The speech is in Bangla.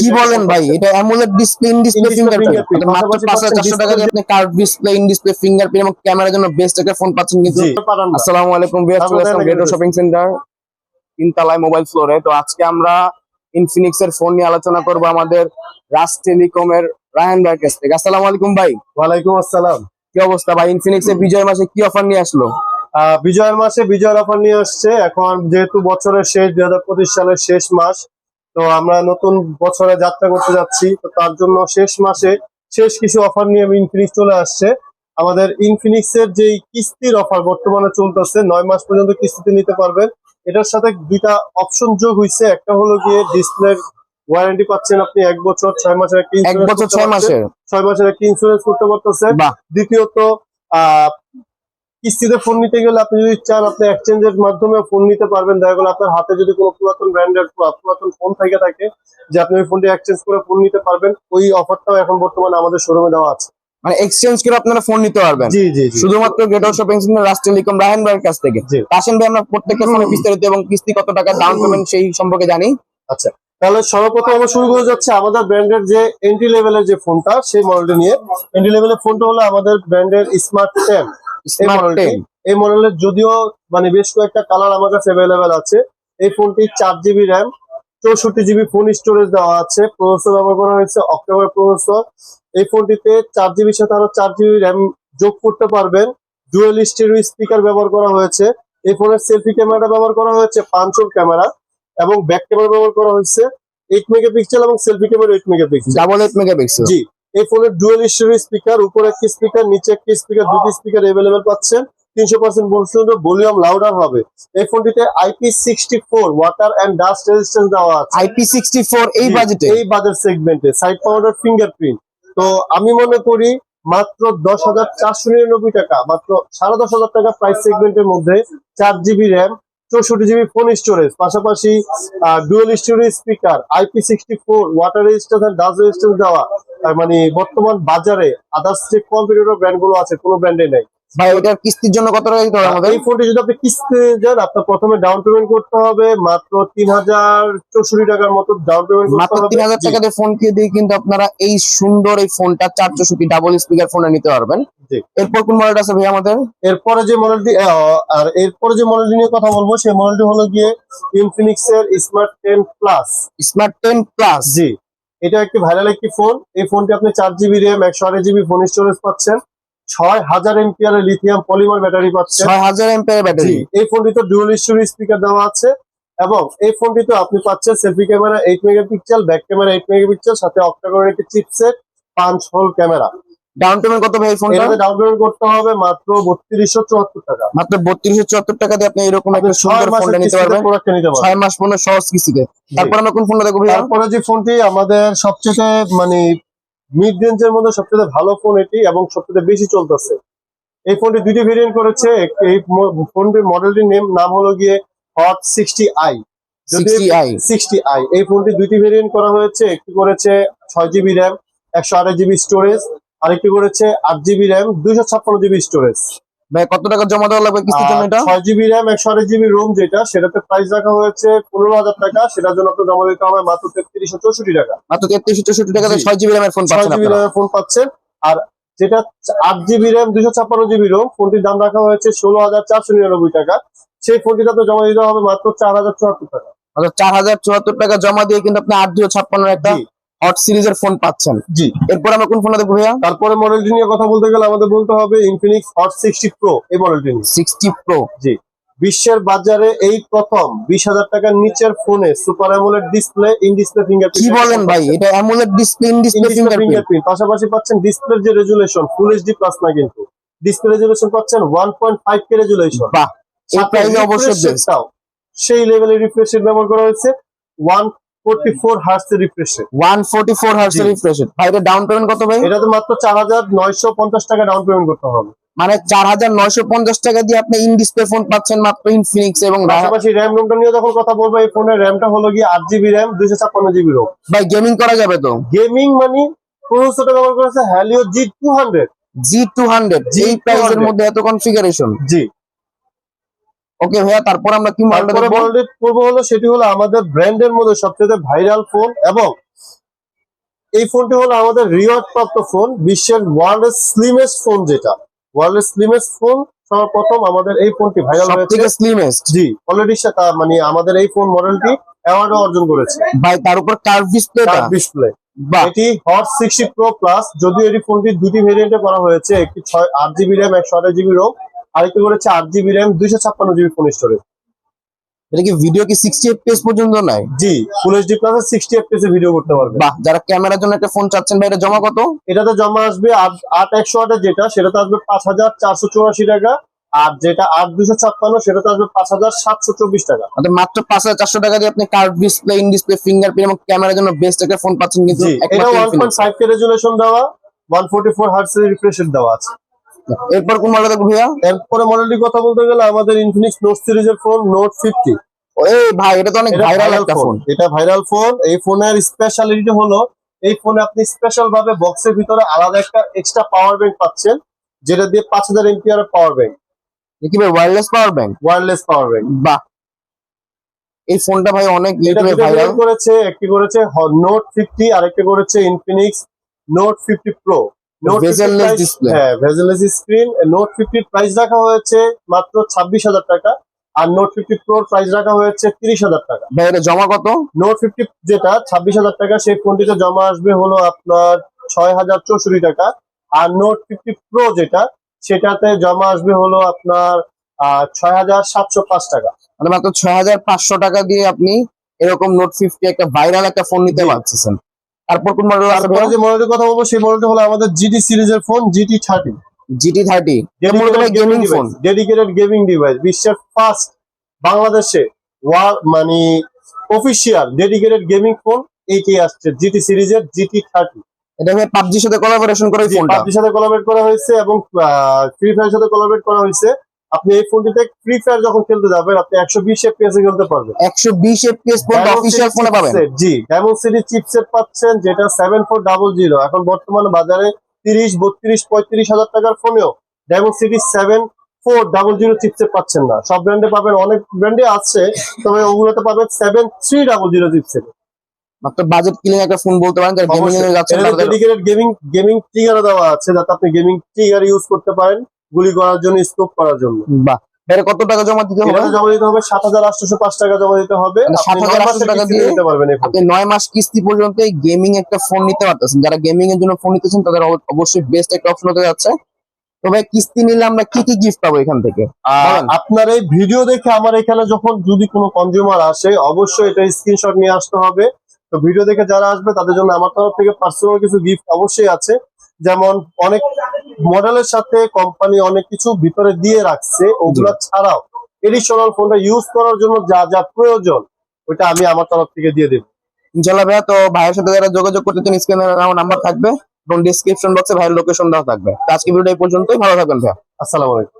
কি বলেন ভাই? এটা AMOLED display in display fingerprint মাত্র পাশাপাশি পাঁচ হাজার পাচ্ছেন চারশো টাকা দিয়ে আপনি curve display in display fingerprint এবং ক্যামেরার জন্য বেস্ট একটা ফোন পাচ্ছেন কিন্তু। আসসালামু আলাইকুম ভিউয়ার্স চলে আসলাম এখানে শপিং সেন্টার তিনতলায় মোবাইল ফ্লোরে তো আজকে আমরা ইনফিনিক্স এর ফোন নিয়ে আলোচনা করব আমাদের রাজ টেলিকমের রায়হান ভাইয়ের কাছ থেকে। আসসালামু আলাইকুম ভাই। ওয়ালাইকুম আসসালাম। কি অবস্থা ভাই? ইনফিনিক্স এর বিজয় মাসে কি অফার নিয়ে আসলো? বিজয়ের মাসে বিজয়ের অফার নিয়ে আসছে। এখন যেহেতু বছরের শেষ দুই হাজার পঁচিশ সালের শেষ মাস তো আমরা নতুন বছরে যাত্রা করতে যাচ্ছি। তো তার জন্য শেষ মাসে শেষ কিছু অফার নিয়ে ইনফিনিক্স চলে আসছে। আমাদের ইনফিনিক্স এর যে কিস্তির অফার বর্তমানে চলতেছে নয় মাস পর্যন্ত কিস্তিতে নিতে পারবেন। এটার সাথে দুইটা অপশন যোগ হয়েছে একটা হলো গিয়ে ডিসপ্লে ওয়ারেন্টি পাচ্ছেন আপনি এক বছর ছয় মাসের একটা করতে ছয় মাসের? ছয় মাসের একটা ইন্স্যুরেন্স করতে পারতেছেন। দ্বিতীয়ত আহ কিস্তিতে ফোন নিতে গেলে আপনি যদি চান আপনি এক্সচেঞ্জের মাধ্যমে ফোন নিতে পারবেন। দেখা গেলো আপনার হাতে যদি কোনো পুরাতন ব্র্যান্ডের পুরাতন ফোন থেকে থাকে যে আপনি ওই ফোনটি এক্সচেঞ্জ করে ফোন নিতে পারবেন। ওই অফারটাও এখন বর্তমানে আমাদের শোরুমে দেওয়া আছে। মানে এক্সচেঞ্জ করে আপনারা ফোন নিতে পারবেন? জি জি শুধুমাত্র Gator shopping centre Raj telecom Rayhan ভাইয়ের কাছ থেকে। ভাই আমরা প্রত্যেকটা ফোনে বিস্তারিত এবং কিস্তি কত টাকা ডাউন পেমেন্ট সেই সম্পর্কে জানি। আচ্ছা তাহলে সর্বপ্রথম আমরা শুরু করে যাচ্ছে আমাদের ব্র্যান্ডের যে এন্ট্রি লেভেলের যে ফোনটা সেই মডেলটা নিয়ে। এন্ট্রি লেভেলের ফোনটা হলো আমাদের ব্র্যান্ডের স্মার্ট টেন স্মার্ট এই মডেলের যদিও মানে বেশ কয়েকটা কালার আমার কাছে অ্যাভেলেবেল আছে। এই ফোনটি চার জিবি র্যাম চৌষট্টি জিবি ফোন স্টোরেজ দেওয়া আছে। প্রসেসর ব্যবহার করা হয়েছে অক্টোবর প্রসেসর এই ফোনটিতে চার জিবির সাথে আরও চার জিবি র্যাম যোগ করতে পারবেন। ডুয়েল স্টেরিও স্পিকার ব্যবহার করা হয়েছে। এই ফোনের সেলফি ক্যামেরাটা ব্যবহার করা হয়েছে পাঁচশো ক্যামেরা এবং ব্যাক ক্যামেরা ব্যবহার করা হয়েছে। এইট মেগাপিক্সেল এবং selfie camera eight megapixel double eight megapixel জি। এই ফোনের ডুয়েল স্টোরেজ স্পিকার উপরে একটি স্পিকার নিচে একটি স্পিকার দুটি স্পিকার এভেলেবেল পাচ্ছেন। তিনশো পার্সেন্ট পর্যন্ত ভলিউম লাউডার হবে। এই ফোনটিতে IP sixty four water and dust resistance দেওয়া আছে। আইপি সিক্সটি ফোর এই বাজেটে এই বাজেট সেগমেন্টে সাইড পাউডার ফিঙ্গারপ্রিন্ট তো আমি মনে করি মাত্র দশ হাজার চারশো নিরানব্বই টাকা মাত্র সাড়ে দশ হাজার টাকা প্রাইস সেগমেন্টের মধ্যে চার জিবি র্যাম চৌষট্টি জিবি ফোন স্টোরেজ পাশাপাশি dual storage speaker IP sixty four water registration dust registration দেওয়া। মানে বর্তমান বাজারে আদার্স যে কম্পিউটার ব্র্যান্ডগুলো আছে, কোনো ব্র্যান্ডে নেই। ভাই এটার কিস্তির জন্য কত টাকা দিতে হবে এই ফোনটি যদি আপনি কিস্তিতে যান আপনার প্রথমে ডাউন পেমেন্ট করতে হবে মাত্র তিন হাজার চৌষট্টি টাকার মতো ডাউন পেমেন্ট মাত্র তিন হাজার টাকা দিয়ে ফোন দিয়ে কিন্তু আপনারা এই সুন্দর এই ফোনটা চার চৌষট্টি ডাবল স্পিকার ফোনে নিতে পারবেন। জি। এরপর কোন মডেল আছে ভাই আমাদের? এরপরে যে মডেলটি আর এরপরে যে মডেলটি নিয়ে কথা বলব সেই মডেলটি হলো গিয়ে ইনফিনিক্স এর smart ten plus smart ten plus জি। এটা একটি ভাইরাল একটি ফোন এই ফোনটি আপনি চার জিবি র্যাম একশো আট জিবি ফোন স্টোরেজ পাচ্ছেন। ছয় হাজার এমপিআর লিথিয়াম পলিমার ব্যাটারি পাচ্ছেন ছয় হাজার ব্যাটারি এই ফোনটিতে ডুয়াল স্টোরি স্পিকার দেওয়া আছে এবং এই ফোনটিতে আপনি পাচ্ছেন selfie camera eight megapixel back camera eight megapixel সাথে অক্টাগোর একটি চিপসেট পাঁচ হোল ক্যামেরা ডাউন পেমেন্ট কত ভাই এই ফোনটা এটাতে ডাউন পেমেন্ট করতে হবে মাত্র বত্রিশশো চুয়াত্তর টাকা। মাত্র বত্রিশশো চুয়াত্তর টাকা দিয়ে আপনি এরকম একটা সুন্দর ফোনটা নিতে পারবেন। প্রোডাক্টটা নিতে পারবেন। ছয় মাস পর্যন্ত সহজ কিস্তিতে। তারপর আমরা কোন ফোনটা দেখব ভাইয়া তারপরে যে ফোনটি আমাদের সবচেয়ে মানে মিড রেঞ্জের মধ্যে সবচেয়ে ভালো ফোন এটি এবং সবচেয়ে বেশি চলতেছে। এই ফোনটি দুটি ভেরিয়েন্ট করেছে। এই ফোনটির মডেলটির নেম নাম হলো গিয়ে hot sixty I sixty I sixty I এই ফোনটি দুইটি ভেরিয়েন্ট করা হয়েছে। একটি করেছে ছয় জিবি র্যাম একশো আঠাশ জিবি স্টোরেজ আরেকটি করেছে আট জিবি র্যাম দুইশো ছাপ্পান্ন জিবি স্টোরেজ ভাই কত টাকা জমা দেওয়া লাগবে কিস্তির জন্য এটা? ছয় জিবি র্যাম একশো আঠাশ জিবি রোম যেটা সেটাতে প্রাইস রাখা হয়েছে পনেরো হাজার টাকা। সেটার জন্য জমা দিতে হবে মাত্র তেত্রিশশো চৌষট্টি টাকা। মাত্র তেত্রিশশো চৌষট্টি টাকা দিয়ে জি। ছয় জিবি র্যামের ফোন পাচ্ছেন জিবি আপনারা। র্যামের ফোন পাচ্ছেন। আর যেটা আট জিবি র্যাম দুশো ছাপ্পান্ন জিবি রোম ফোনটির দাম রাখা হয়েছে ষোলো হাজার চারশো নিরানব্বই টাকা। সেই ফোনটিতে আপনার জমা দিতে হবে মাত্র চার হাজার চুয়াত্তর টাকা। অর্থাৎ চার হাজার চুয়াত্তর টাকা জমা দিয়ে কিন্তু আপনি আট দুশো ছাপ্পান্ন একটা জি। হট সিরিজের ফোন পাচ্ছেন। জি। এরপর আমরা কোন ফোন দেখব ভাইয়া? তারপরে মডেলটি নিয়ে কথা বলতে গেলে আমাদের বলতে হবে ইনফিনিক্স হট সিক্সটি প্রো এই মডেলটি নিয়ে। সিক্সটি প্রো জি। বিশ্বের বাজারে এই প্রথম বিশ হাজার টাকার নিচের ফোনে super AMOLED display in display fingerprint কি বলেন ভাই? এটা AMOLED display in display fingerprint পাশাপাশি পাচ্ছেন ডিসপ্লের যে রেজুলেশন ফুল এইচডি প্লাস না কিন্তু। ডিসপ্লে রেজুলেশন পাচ্ছেন one point five K resolution বাহ এই প্রাইসে অবশ্যই। সেই লেভেলের রিফ্রেশ রেট ব্যবহার করা হয়েছে one forty four hertz refresh rate one forty four hertz জি। রিফ্রেশ ভাই এটা ডাউন পেমেন্ট কত ভাই? মাত্র চার হাজার নয়শো পঞ্চাশ টাকা ডাউন পেমেন্ট করতে হবে। মানে চার হাজার নয়শো পঞ্চাশ টাকা দিয়ে আপনি ইন ডিসপ্লে ফোন পাচ্ছেন মাত্র ইনফিনিক্স এবং পাশাপাশি র্যাম রোমটা নিয়ে যখন কথা বলব এই ফোনের হলো গিয়ে আট জিবি র্যাম দুইশো ছাপ্পান্ন জিবি রোম ভাই গেমিং করা যাবে তো? গেমিং মানে প্রসেসরটা ব্যবহার করেছে Helio G two hundred G two hundred এই G200 প্রাইসের মধ্যে এত কনফিগারেশন জি। ওকে ভাইয়া তারপর আমরা কি মডেলটি করব হলো সেটি হলো আমাদের ব্র্যান্ডের মধ্যে সবচেয়ে ভাইরাল ফোন এবং এই ফোনটি হলো আমাদের রিওয়ার্ড প্রাপ্ত ফোন বিশ্বের ওয়ার্ল্ডের স্লিমেস্ট ফোন যেটা। ওয়ার্ল্ডের স্লিমেস্ট ফোন সর্বপ্রথম আমাদের এই ফোনটি ভাইরাল হয়েছে। স্লিমেস্ট জি অলরেডি সেটা মানে আমাদের এই ফোন মডেলটি অ্যাওয়ার্ডও অর্জন করেছে। ভাই তার উপর কার্ভ ডিসপ্লে বাহ। এটি হট সিক্সটি প্রো প্লাস যদিও এটি ফোনটি দুটি ভেরিয়েন্টে করা হয়েছে একটি ছয় আট জিবি র্যাম একশো আঠাশ জিবি রোম আরেকটি করেছে আট জিবি র্যাম দুইশো ছাপ্পান্ন জিবি ফোন স্টোরেজ এটা কি ভিডিও কি পর্যন্ত নাই? জি full HD plus sixty FPS এ ভিডিও করতে পারবে বাহ যারা ক্যামেরার জন্য একটা ফোন চাচ্ছেন ভাই এটা জমা কত? এটাতে জমা আসবে যেটা সেটাতে আসবে পাঁচ হাজার চারশো চুরাশি টাকা। আর যেটা সেটাতে আসবে পাঁচ হাজার সাতশো চব্বিশ টাকা। অর্থাৎ মাত্র পাঁচ হাজার চারশো টাকা দিয়ে আপনি curve display in display fingerprint এবং ক্যামেরার জন্য বেস্ট একটা ফোন পাচ্ছেন কিন্তু এটা কে দেওয়া আছে। এরপর কোন মডেল ভাইয়া? এরপরে মডেলটির কথা বলতে গেলে আমাদের ইনফিনিক্স নোট সিরিজের ফোন নোট ফিফটি এই ভাই এটা তো অনেক ভাইরাল একটা ফোন ফোন এটা ভাইরাল ফোন এই ফোনের স্পেশালিটি হলো এই ফোনে আপনি স্পেশাল ভাবে বক্সের ভিতরে আলাদা একটা এক্সট্রা পাওয়ার ব্যাংক পাচ্ছেন যেটা দিয়ে পাঁচ হাজার এমপিআর পাওয়ার ব্যাংক কি ভাই wireless power bank wireless power bank বাহ। এই ফোনটা ভাই অনেক ইউটিউবে ভাইরাল করেছে একটি করেছে নোট ফিফটি আর একটা করেছে Infinix Note fifty pro note Bezel-less হ্যাঁ ভেজেলেস স্ক্রিন নোট ফিফটির প্রাইস রাখা হয়েছে মাত্র ছাব্বিশ হাজার টাকা আর নোট ফিফটি প্রোর প্রাইস রাখা হয়েছে তিরিশ হাজার টাকা। ভাই এটা জমা কত? নোট ফিফটি যেটা ছাব্বিশ হাজার টাকা সেই ফোনটিতে জমা আসবে হলো আপনার ছয় হাজার চৌষট্টি টাকা আর নোট ফিফটি প্রো যেটা সেটাতে জমা আসবে হলো আপনার ছয় হাজার সাতশো পাঁচ টাকা। মানে মাত্র ছয় হাজার পাঁচশো টাকা দিয়ে আপনি এরকম নোট ফিফটি একটা ভাইরাল একটা ফোন নিতে। পারতেছেন। তারপর কোন মডেল তারপরে যে মডেলের কথা বলব সেই মডেলটা হলো আমাদের জিটি সিরিজের phone GT thirty GT thirty gaming phone dedicated gaming device বিশ্বের ফার্স্ট বাংলাদেশে ওয়ার মানে অফিসিয়াল ডেডিকেটেড গেমিং ফোন এইটি আসছে জিটি সিরিজের জিটি থার্টি এটা ভাই পাবজির সাথে কোলাবোরেশন করে পাবজির সাথে কোলাবরেট করা হয়েছে এবং ফ্রি ফায়ার সাথে কোলাবরেট করা হয়েছে। আপনি এই ফোনটিতে ফ্রি ফায়ার যখন খেলতে যাবেন আপনি একশো বিশ এফপিএস এ খেলতে পারবেন। একশো বিশ এফপিএস পর্যন্ত অফিসিয়াল ফোনে পাবেন। জি ডায়মন্ড সিটি চিপসেট পাচ্ছেন যেটা সেভেন ফোর ডাবল জিরো এখন বর্তমানে বাজারে তিরিশ বত্রিশ পঁয়ত্রিশ হাজার টাকার ফোনেও Dimensity seven four double zero chipset পাচ্ছেন না। সব ব্র্যান্ডে পাবেন অনেক ব্র্যান্ডে আছে তবে ওগুলোতে পাবেন seven three double zero chipset মাত্র বাজেট কিলিং একটা ফোন বলতে পারেন যারা গেমিং এ যাচ্ছেন তাদের ডেডিকেটেড গেমিং দেওয়া আছে যাতে আপনি গেমিং ট্রিগার ইউজ করতে পারেন। গুলি করার জন্য স্কোপ করার জন্য। বাহ। এর কত টাকা জমা দিতে হবে? জমা দিতে হবে সাত হাজার আটশোশো পাঁচ টাকা জমা দিতে হবে। মানে আপনি 7,800 নয় টাকা দিয়ে নিতে পারবেন আপনি নয় মাস কিস্তি পর্যন্ত এই গেমিং একটা ফোন নিতে পারতেছেন। যারা গেমিং এর জন্য ফোন নিতেছেন তাদের অবশ্যই বেস্ট একটা অপশন হতে যাচ্ছে। তবে কিস্তি নিলে আমরা কি কি গিফট পাবো এখান থেকে? আপনার এই ভিডিও দেখে আমার এখানে যখন যদি কোনো কনজিউমার আসে অবশ্যই এটা স্ক্রিনশট নিয়ে আসতে হবে। তো ভিডিও দেখে যারা আসবে তাদের জন্য আমার তরফ থেকে পার্সোনাল কিছু গিফট অবশ্যই আছে। যেমন অনেক মডেলের সাথে কোম্পানি অনেক কিছু ভিতরে দিয়ে রাখছে ওগুলো ছাড়াও এডিশনাল ফোনটা ইউজ করার জন্য যা যা প্রয়োজন ওইটা আমি আমার তরফ থেকে দিয়ে দেবো। ইনশাল্লাহ ভাইয়া তো ভাইয়ের সাথে যারা যোগাযোগ করতে চান স্ক্রিনে আমার নাম্বার থাকবে এবং ডিসক্রিপশন বক্সে ভাইয়ের লোকেশন দেওয়া থাকবে। আজকে ভিডিও এই পর্যন্তই ভালো থাকবেন ভাইয়া। আসসালামু আলাইকুম।